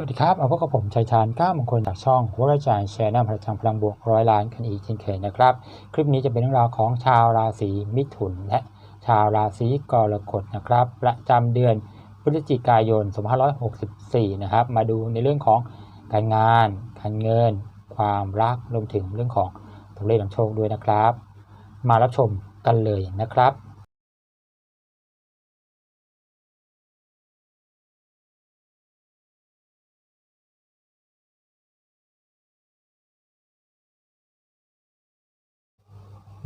สวัสดีครับ เอาพบกับผมชัยชาญก้ามงคลจากช่องวรจารย์แชร์น้ำพลังพลังบวกร้อยล้านกันอีกเช่นเคยนะครับ คลิปนี้จะเป็นเรื่องราวของชาวราศีมิถุน และชาวราศีกรกฎนะครับ ประจำเดือนพฤศจิกายน 2564 นะครับ มาดูในเรื่องของการงาน การเงิน ความรักรวมถึงเรื่องของตัวเลขนำโชคด้วยนะครับ มารับชมกันเลยนะครับ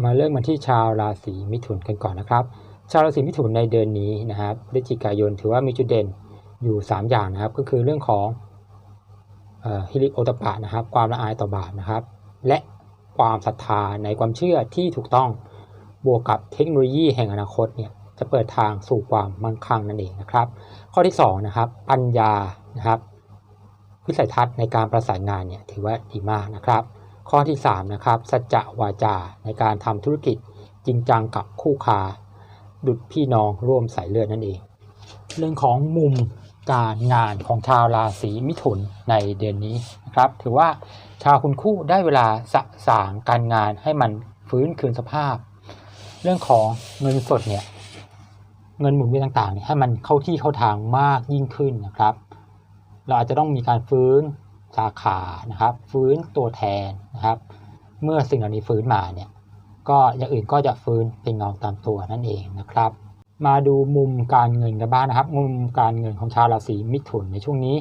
มาเริ่มกันที่ชาวราศีมิถุนกันก่อนนะครับ ชาวราศีมิถุนในเดือนนี้นะครับพฤศจิกายนถือว่ามีจุดเด่นอยู่ 3 อย่างนะครับ ก็คือเรื่องของฮิริโอตปะนะครับ ความละอายต่อบาปนะครับ และความศรัทธาในความเชื่อที่ถูกต้องบวกกับเทคโนโลยีแห่งอนาคตเนี่ยจะเปิดทางสู่ความมั่งคั่งนั่นเองนะครับ ข้อที่2นะครับปัญญานะครับวิสัยทัศน์ในการประสานงานเนี่ยถือว่าดีมากนะครับ ข้อที่3นะครับสัจจะวาจาในการทำธุรกิจจริงจังกับคู่ค้า ดุดพี่น้องร่วมสายเลือดนั่นเอง เรื่องของมุมการงานของชาวราศีมิถุนในเดือนนี้นะครับ ถือว่าชาวคุณคู่ได้เวลาสะสางการงานให้มันฟื้นคืนสภาพ เรื่องของเงินสดเนี่ยเงินหมุนเวียนต่างๆเนี่ยให้มันเข้าที่เข้าทางมากยิ่งขึ้นนะครับ เราอาจจะต้องมีการฟื้น สาขานะครับฟื้นตัวแทนนะครับ เมื่อสิ่งเหล่านี้ฟื้นมาเนี่ยก็อย่างอื่นก็จะฟื้นเป็นเงาตามตัวนั่นเองนะครับ มาดูมุมการเงินกันบ้างนะครับ มุมการเงินของชาวราศีมิถุนในช่วงนี้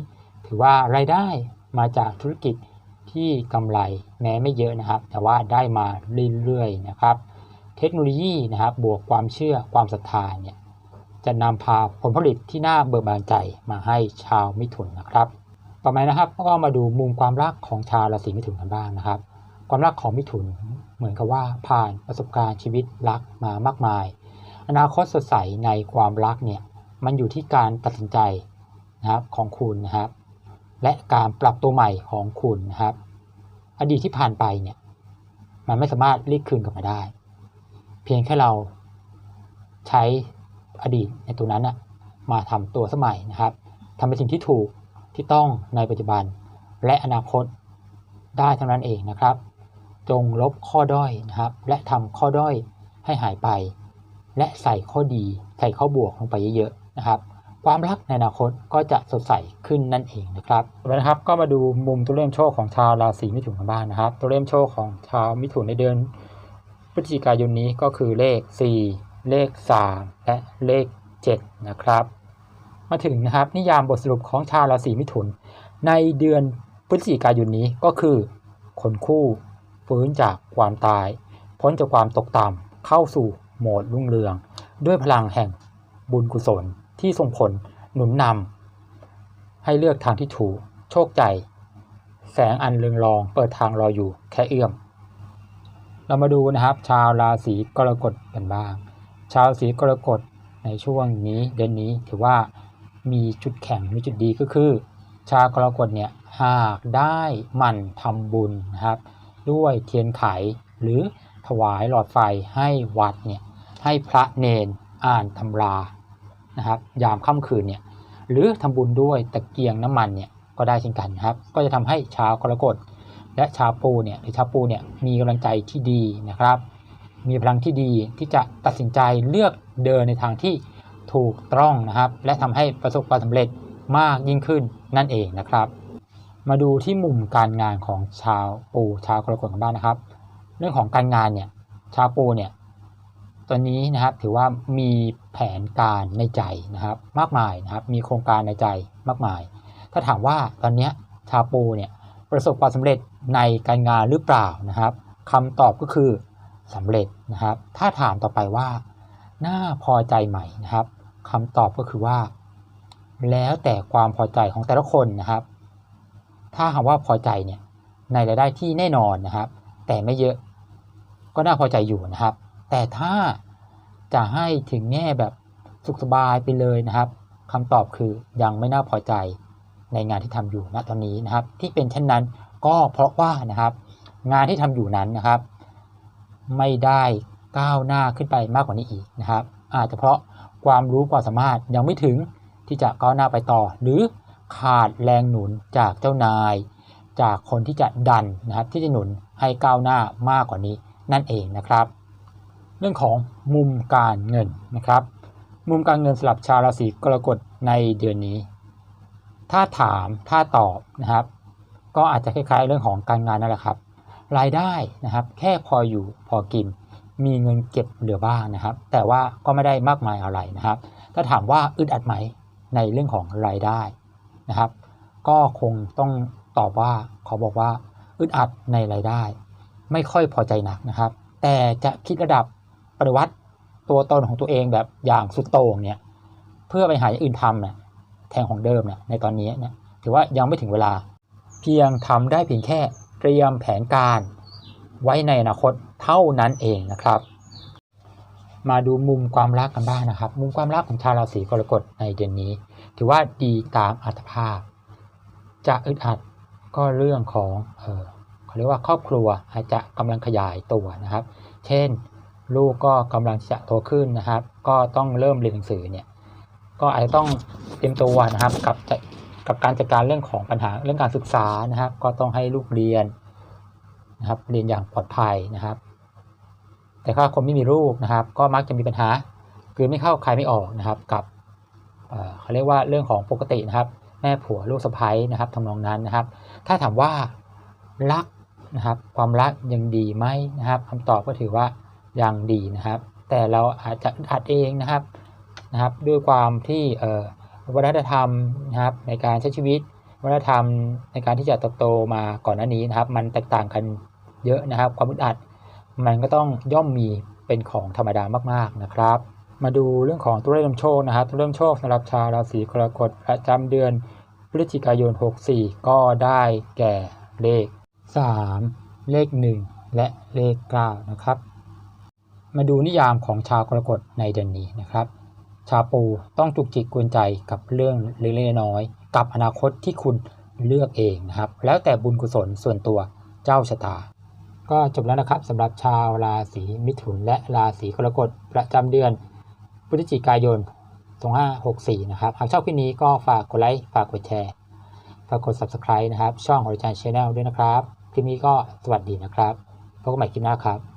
ถือว่ารายได้มาจากธุรกิจที่กำไรแม้ไม่เยอะนะครับ แต่ว่าได้มาเรื่อยๆนะครับ เทคโนโลยีนะครับบวกความเชื่อความศรัทธาเนี่ยจะนำพาผลผลิตที่น่าเบิกบานใจมาให้ชาวมิถุนนะครับ ต่อมานะครับก็มาดูมุมความรักของชาวราศีมิถุนกันบ้างนะครับ ความรักของมิถุนเหมือนกับว่าผ่านประสบการณ์ชีวิตรักมามากมาย อนาคตสดใสในความรักเนี่ยมันอยู่ที่การตัดสินใจนะครับของคุณนะครับ และการปรับตัวใหม่ของคุณนะครับ อดีตที่ผ่านไปเนี่ยมันไม่สามารถรียกคืนกลับมาได้ เพียงแค่เราใช้อดีตในตัวนั้นนะมาทำตัวสมัยนะครับทำเป็นสิ่งที่ถูก ที่ต้องในปัจจุบัน และอนาคตได้เท่านั้นเองนะครับ จงลบข้อด้อยนะครับ และทำข้อด้อยให้หายไป และใส่ข้อดี ใส่ข้อบวกลงไปเยอะๆนะครับ ความรักในอนาคตก็จะสดใสขึ้นนั่นเองนะครับแล้วนะครับก็มาดูมุมตัวเลขโชคของชาวราศีมิถุนกันบ้างนะครับ ตัวเลขโชคของชาวมิถุนในเดือนพฤศจิกายนนี้ก็คือเลข 4 เลข 3 และเลข 7 นะครับ มาถึงนะครับ นิยามบทสรุปของชาวราศีมิถุน ในเดือนพฤศจิกายนนี้ก็คือ คนคู่ฟื้นจากความตาย พ้นจากความตกต่ำเข้าสู่โหมดรุ่งเรือง ด้วยพลังแห่งบุญกุศลที่ส่งผลหนุนนำให้เลือกทางที่ถูก โชคใจ แสงอันเรืองรองเปิดทางรออยู่แค่เอื้อม เรามาดูนะครับ ชาวราศีกรกฎกันบ้าง ชาวราศีกรกฎในช่วงนี้เดือนนี้ถือว่า มีจุดแข็งมีจุดดีก็คือ ชาวกรกฎเนี่ยหากได้หมั่นทำบุญนะครับ ด้วยเทียนไขหรือถวายหลอดไฟให้วัดเนี่ยให้พระเนนอ่านตำรานะครับ ยามค่ำคืนเนี่ยหรือทำบุญด้วยตะเกียงน้ำมันเนี่ยก็ได้เช่นกันครับ ก็จะทำให้ชาวกรกฎและชาวปูเนี่ยหรือชาวปูเนี่ยมีกำลังใจที่ดีนะครับ มีพลังที่ดีที่จะตัดสินใจเลือกเดินในทางที่ ถูกต้องนะครับ และทำให้ประสบความสำเร็จมากยิ่งขึ้นนั่นเองนะครับ มาดูที่มุมการงานของชาวปูชาวกรกฎกันบ้างนะครับ เรื่องของการงานเนี่ยชาวปูเนี่ยตอนนี้นะครับถือว่ามีแผนการในใจนะครับ มากมายนะครับ มีโครงการในใจมากมาย ถ้าถามว่าตอนนี้ชาวปูเนี่ยประสบความสำเร็จในการงานหรือเปล่านะครับคำตอบก็คือสำเร็จนะครับ ถ้าถามต่อไปว่าน่าพอใจไหมนะครับ คำตอบก็คือว่า แล้วแต่ความพอใจของแต่ละคนนะครับ ถ้าหากว่าพอใจเนี่ยในรายได้ที่แน่นอนนะครับ แต่ไม่เยอะก็น่าพอใจอยู่นะครับ แต่ถ้าจะให้ถึงแง่แบบสุขสบายไปเลยนะครับคำตอบคือยังไม่น่าพอใจในงานที่ทำอยู่ณตอนนี้นะครับ ที่เป็นเช่นนั้นก็เพราะว่านะครับ งานที่ทำอยู่นั้นนะครับ ไม่ได้ก้าวหน้าขึ้นไปมากกว่านี้อีกนะครับ อาจจะเพราะ ความรู้ความสามารถยังไม่ถึงที่จะก้าวหน้าไปต่อ หรือขาดแรงหนุนจากเจ้านาย จากคนที่จะดันนะครับที่จะหนุนให้ก้าวหน้ามากกว่านี้นั่นเองนะครับ เรื่องของมุมการเงินนะครับ มุมการเงินสำหรับชาวราศีกรกฎในเดือนนี้ ถ้าถามถ้าตอบนะครับ ก็อาจจะคล้ายๆ เรื่องของการงานนั่นแหละครับ รายได้นะครับ แค่พออยู่พอกิน มีเงินเก็บเหลือบ้างนะครับ แต่ว่าก็ไม่ได้มากมายอะไรนะครับ ถ้าถามว่าอึดอัดไหมในเรื่องของรายได้นะครับ ก็คงต้องตอบว่าเขาบอกว่าอึดอัดในรายได้ ไม่ค่อยพอใจหนักนะครับ แต่จะคิดระดับปฏิวัติตัวตนของตัวเองแบบอย่างสุดโต่งเนี่ยเพื่อไปหาอย่างอื่นทำเนี่ยแทนของเดิมเนี่ยในตอนนี้เนี่ยถือว่ายังไม่ถึงเวลา เพียงทำได้เพียงแค่เตรียมแผนการ ไว้ในอนาคตเท่านั้นเองนะครับ มาดูมุมความรักกันบ้างนะครับ มุมความรักของชาวราศีกรกฎในเดือนนี้ ถือว่าดีตามอัตภาพ จะอึดอัดก็เรื่องของเออเขาเรียกว่าครอบครัวอาจจะกำลังขยายตัวนะครับ เช่น ลูกก็กำลังจะโตขึ้นนะครับ ก็ต้องเริ่มเรียนหนังสือเนี่ยก็อาจจะต้องเตรียมตัวนะครับกับกับการจัดการเรื่องของปัญหาเรื่องการศึกษานะครับ ก็ต้องให้ลูกเรียน นะครับเรียนอย่างปลอดภัยนะครับ แต่ถ้าคนไม่มีลูกนะครับ ก็มักจะมีปัญหาคือไม่เข้าใครไม่ออกนะครับกับเขาเรียกว่าเรื่องของปกตินะครับ แม่ผัวลูกสะใภ้นะครับทำนองนั้นนะครับ ถ้าถามว่ารักนะครับ ความรักยังดีไหมนะครับคำตอบก็ถือว่ายังดีนะครับ แต่เราอาจจะอัดเองนะครับนะครับ ด้วยความที่วัฒนธรรมนะครับ ในการใช้ชีวิตวัฒนธรรมในการที่จะเติบโตมาก่อนหน้านี้นะครับ มันแตกต่างกัน เยอะนะครับ ความอึดอัด มันก็ต้องย่อมมีเป็นของธรรมดามากๆนะครับ มาดูเรื่องของตัวเลขนำโชคนะครับ ตัวเลขนำโชคสำหรับชาวราศีกรกฎประจำเดือนพฤศจิกายน 64 ก็ได้แก่เลข 3 เลข 1 และเลข 9 นะครับ มาดูนิยามของชาวกรกฎในเดือนนี้นะครับ ชาวปูต้องจุกจิกกวนใจกับเรื่องเล็กๆน้อยๆกับอนาคตที่คุณเลือกเองนะครับ แล้วแต่บุญกุศลส่วนตัวเจ้าชะตา ก็จบแล้วนะครับสำหรับชาวราศีมิถุนและราศีกรกฎประจำเดือนพฤศจิกายน 2564 นะครับ หากชอบคลิปนี้ก็ฝากกดไลค์ฝากกดแชร์ ฝากกด Subscribe นะครับ ช่อง Horizon Channel ด้วยนะครับ คลิปนี้ก็สวัสดีนะครับพบกันใหม่คลิปหน้าครับ